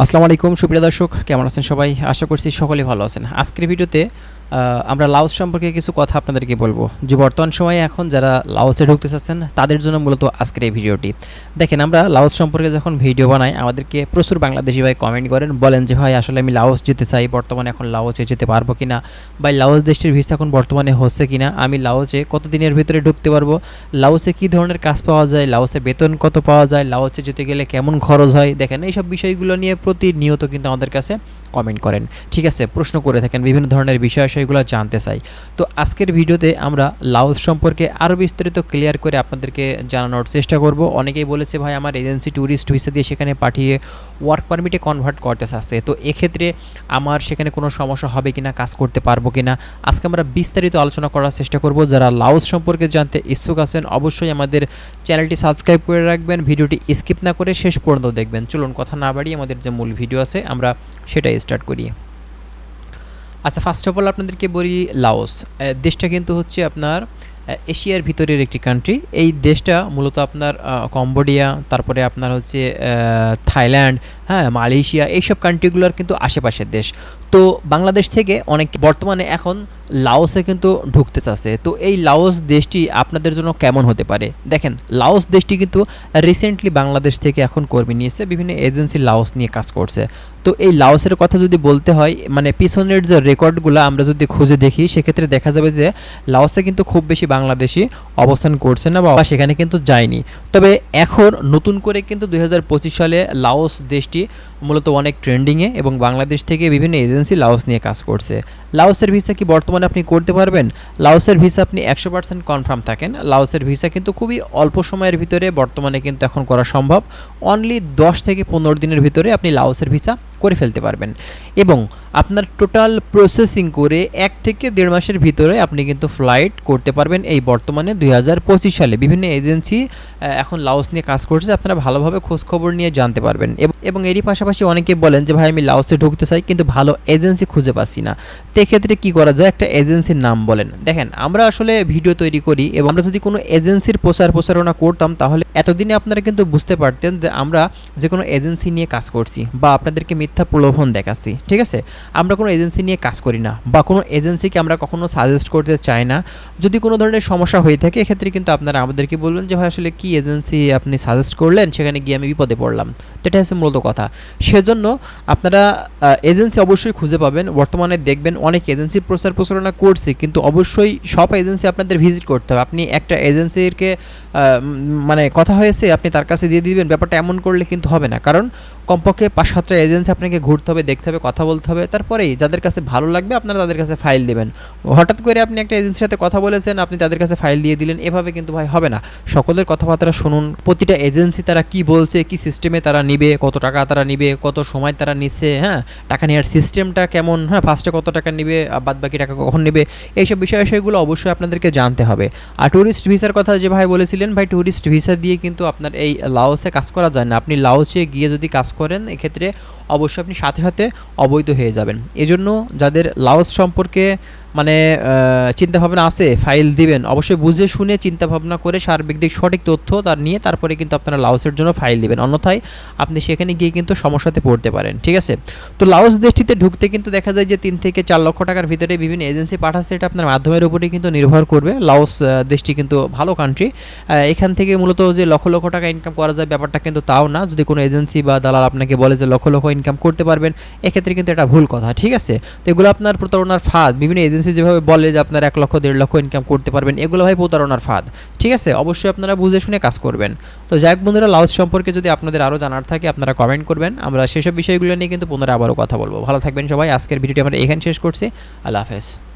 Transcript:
আসসালামু আলাইকুম, সুপ্রিয় দর্শক, কেমন আছেন সবাই? আশা করছি সকলেই ভালো আছেন। আজকের ভিডিওতে আমরা লাউস সম্পর্কে কিছু কথা আপনাদেরকে বলব। যে বর্তমান সময়ে এখন যারা লাওসে ঢুকতে চাচ্ছেন, তাদের জন্য মূলত আজকের এই ভিডিওটি। দেখেন, আমরা লাওস সম্পর্কে যখন ভিডিও বানাই, আমাদেরকে প্রচুর বাংলাদেশি ভাই কমেন্ট করেন, বলেন যে, ভাই, আসলে আমি লাওস যেতে চাই, বর্তমানে এখন লাওসে যেতে পারব কিনা? বা লাওস দেশটির ভিসা এখন বর্তমানে হচ্ছে কিনা? আমি লাওসে কত দিনের ভিতরে ঢুকতে পারব? লাওসে কী ধরনের কাজ পাওয়া যায়? লাওসে বেতন কত পাওয়া যায়? লাওসে যেতে গেলে কেমন খরচ হয়? দেখেন, এইসব বিষয়গুলো নিয়ে প্রতিনিয়ত কিন্তু আমাদের কাছে কমেন্ট করেন। ঠিক আছে, প্রশ্ন করে থাকেন বিভিন্ন ধরনের বিষয়, সেগুলো জানতে চাই। তো আজকের ভিডিওতে আমরা লাওস সম্পর্কে আরও বিস্তারিত ক্লিয়ার করে আপনাদেরকে জানানোর চেষ্টা করব। অনেকেই বলেছে, ভাই, আমার এজেন্সি ট্যুরিস্ট ভিসা দিয়ে সেখানে পাঠিয়ে ওয়ার্ক পারমিটে কনভার্ট করতে চাচ্ছে। তো এক্ষেত্রে আমার সেখানে কোনো সমস্যা হবে কিনা, কাজ করতে পারব কিনা, আজকে আমরা বিস্তারিত আলোচনা করার চেষ্টা করব। যারা লাওস সম্পর্কে জানতে ইচ্ছুক আছেন, অবশ্যই আমাদের চ্যানেলটি সাবস্ক্রাইব করে রাখবেন। ভিডিওটি স্কিপ না করে শেষ পর্যন্ত দেখবেন। চলুন, কথা না বাড়িয়ে আমাদের যে মূল ভিডিও আছে, আমরা সেটাই স্টার্ট করি। আচ্ছা ফার্স্ট অফ অল আপনাদেরকে বলি লাওস দেশটা কিন্তু হচ্ছে আপনার এশিয়ার ভিতরের একটি কান্ট্রি এই দেশটা মূলত আপনার কম্বোডিয়া, তারপরে আপনার হচ্ছে থাইল্যান্ড হ্যাঁ মালয়েশিয়া, এইসব কান্ট্রিগুলোর কিন্তু আশেপাশের দেশ। তো বাংলাদেশ থেকে অনেক বর্তমানে এখন লাওসে কিন্তু ঢুকতে চাচ্ছে। তো এই লাওস দেশটি আপনাদের জন্য কেমন হতে পারে? দেখেন, লাওস দেশটি কিন্তু রিসেন্টলি বাংলাদেশ থেকে এখন কর্মী নিয়েছে, বিভিন্ন এজেন্সি লাওস নিয়ে কাজ করছে। তো এই লাওসের কথা যদি বলতে হয় মানে পিছনের যে রেকর্ডগুলো আমরা যদি খুঁজে দেখি, সেক্ষেত্রে দেখা যাবে যে লাওসে কিন্তু খুব বেশি বাংলাদেশি অবস্থান করছে না বা সেখানে কিন্তু যায়নি। তবে এখন নতুন করে কিন্তু দুই হাজার পঁচিশ সালে লাওস দেশটি মূলত অনেক ট্রেন্ডিংয়ে এবং বাংলাদেশ থেকে বিভিন্ন এজেন্সি লাওস নিয়ে কাজ করছে। লাওসের ভিসা কি বর্তমানে আপনি করতে পারবেন? লাওসের ভিসা আপনি একশো পার্সেন্ট কনফার্ম থাকেন। লাওসের ভিসা কিন্তু খুবই অল্প সময়ের ভিতরে বর্তমানে কিন্তু এখন করা সম্ভব। অনলি দশ থেকে পনেরো দিনের ভিতরে আপনি লাওসের ভিসা করে ফেলতে পারবেন। এবং আপনার টোটাল প্রসেসিং করে এক থেকে দেড় মাসের ভিতরে আপনি কিন্তু ফ্লাইট করতে পারবেন এই বর্তমানে দুই হাজার পঁচিশ সালে। বিভিন্ন এজেন্সি এখন লাওস নিয়ে কাজ করছে, আপনারা ভালোভাবে খোঁজখবর নিয়ে জানতে পারবেন। এবং- এরই পাশাপাশি অনেকে বলেন যে, ভাই, আমি লাওসে ঢুকতে চাই, কিন্তু ভালো এজেন্সি খুঁজে পাচ্ছি না। তো এক্ষেত্রে কী করা যায়? একটা এজেন্সির নাম বলেন। দেখেন, আমরা আসলে ভিডিও তৈরি করি এবং আমরা যদি কোনো এজেন্সির প্রচার প্রচারণা করতাম, তাহলে এতদিনে আপনারা কিন্তু বুঝতে পারতেন যে, আমরা যে কোনো এজেন্সি নিয়ে কাজ করছি বা আপনাদেরকে মিথ্যা প্রলোভন দেখাচ্ছি, ঠিক আছে? আমরা কোনো এজেন্সি নিয়ে কাজ করি না বা কোনো এজেন্সিকে আমরা কখনো সাজেস্ট করতে চাই না। যদি কোনো ধরনের সমস্যা হয়ে থাকে, এক্ষেত্রে কিন্তু আপনারা আমাদেরকে বলবেন যে, ভাই, আসলে কী এজেন্সি আপনি সাজেস্ট করলেন? সেখানে গিয়ে আমি বিপদে পড়লাম। তো এটা হচ্ছে মূলত কথা। সেজন্য আপনারা এজেন্সি অবশ্যই খুঁজে পাবেন। বর্তমানে দেখবেন অনেক এজেন্সি প্রচার প্রচারণা করছে, কিন্তু অবশ্যই সব এজেন্সি আপনাদের ভিজিট করতে হবে। আপনি একটা এজেন্সিকে মানে কথা হয়েছে, আপনি তার কাছে দিয়ে দিবেন। ব্যাপারটা এমন করলে কিন্তু হবে না। কারণ কমপক্ষে পাঁচ সাতটা এজেন্সি আপনাকে ঘুরতে হবে, দেখতে হবে, কথা বলতে হবে। তারপরেই যাদের কাছে ভালো লাগবে, আপনারা তাদের কাছে ফাইল দেবেন। হঠাৎ করে আপনি একটা এজেন্সির সাথে কথা বলেছেন, আপনি তাদের কাছে ফাইল দিয়ে দিলেন, এভাবে কিন্তু ভাই হবে না। সকলের কথাবার্তা শুনুন, প্রতিটা এজেন্সি তারা কি বলছে, কি সিস্টেমে তারা নিবে, কত টাকা তারা নিবে, কত সময় তারা নিচ্ছে হ্যাঁ? টাকা নেওয়ার সিস্টেমটা কেমন হ্যাঁ? ফার্স্টে কত টাকা নিবে বাদ বাকি টাকা কখন নেবে? এইসব বিষয় বিষয়গুলো অবশ্যই আপনাদেরকে জানতে হবে। আর ট্যুরিস্ট ভিসার কথা যে ভাই বলেছিলেন, ভাই ট্যুরিস্ট ভিসা দিয়ে কিন্তু আপনার এই লাওসে কাজ করা যায় না। আপনি লাওসে গিয়ে যদি কাজ করেন, এক্ষেত্রে অবশ্যই আপনি সাথে সাথে অবৈধ হয়ে যাবেন। এজন্য যাদের লাওস সম্পর্কে মানে চিন্তা ভাবনা আছে ফাইল দিবেন। অবশ্যই বুঝে শুনে চিন্তা ভাবনা করে সার্বিক দিক সঠিক তথ্য তার নিয়ে তারপরে কিন্তু আপনারা লাউসের জন্য ফাইল দিবেন। অন্যথায় আপনি সেখানে গিয়ে কিন্তু সমস্যাতে পড়তে পারেন ঠিক আছে? তো লাওস দেশটিতে ঢুকতে কিন্তু দেখা যায় যে তিন থেকে চার লক্ষ টাকার ভিতরে বিভিন্ন এজেন্সি পাঠাচ্ছে এটা আপনার মাধ্যমের উপরেই কিন্তু নির্ভর করবে। আহ, দেশটি কিন্তু ভালো কান্ট্রি এখান থেকে মূলত যে লক্ষ লক্ষ টাকা ইনকাম করা যায় ব্যাপারটা কিন্তু তাও না। যদি কোনো এজেন্সি বা দালাল আপনাকে বলে যে লক্ষ লক্ষ ইনকাম করতে পারবেন এক্ষেত্রে কিন্তু এটা ভুল কথা ঠিক আছে? তো এগুলো আপনার প্রতারণার ফাঁদ বিভিন্ন এজেন্সি যেভাবে বলে যে আপনার এক লক্ষ, দেড় লক্ষ ইনকাম করতে পারবেন, এগুলো ভাই প্রতারণার ফাঁদ। ঠিক আছে? অবশ্যই আপনারা বুঝে শুনে কাজ করবেন। তো যাক বন্ধুরা লাউজ সম্পর্কে যদি আপনাদের আরও জানার থাকে, আপনারা কমেন্ট করবেন। আমরা সেসব বিষয়গুলো নিয়ে কিন্তু পুনরায় আবারও কথা বলব। ভালো থাকবেন সবাই। আজকের ভিডিওটি আমরা এখানে শেষ করছি। আল্লাহ হাফেজ।